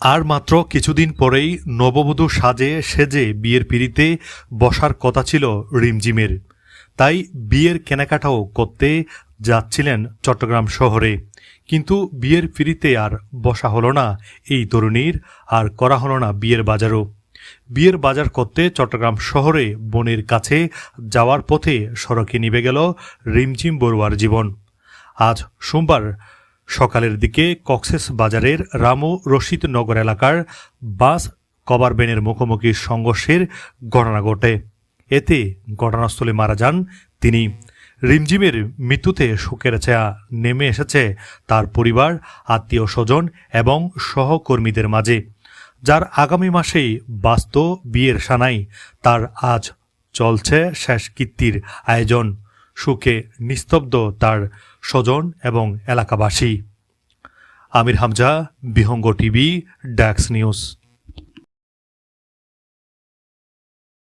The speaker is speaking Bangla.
আর মাত্র কিছুদিন পরেই নববধূ সাজে সেজে বিয়ের পিড়িতে বসার কথা ছিল রিমঝিমের। তাই বিয়ের কেনাকাটাও করতে যাচ্ছিলেন চট্টগ্রাম শহরে। কিন্তু বিয়ের পিড়িতে আর বসা হলো না এই তরুণীর, আর করা হলো না বিয়ের বাজারও। বিয়ের বাজার করতে চট্টগ্রাম শহরে বোনের কাছে যাওয়ার পথে সড়কে নিভে গেল রিমঝিম বড়ুয়ার জীবন। আজ সোমবার সকালের দিকে কক্সেস বাজারের রামু রশিদ নগর এলাকার বাস কভার ভ্যানের মুখোমুখি সংঘর্ষের ঘটনা ঘটে। এতে ঘটনাস্থলে মারা যান তিনি। রিমঝিমের মৃত্যুতে শোকের ছায়া নেমে এসেছে তার পরিবার, আত্মীয় স্বজন এবং সহকর্মীদের মাঝে। যার আগামী মাসেই বাস্ত বিয়ের সানাই, তার আজ চলছে শেষ কীর্তির আয়োজন। সুখে নিস্তব্ধ তার স্বজন এবং এলাকাবাসী। আমির হামজা বিহঙ্গ টিভি ড্যাক্স নিউজ।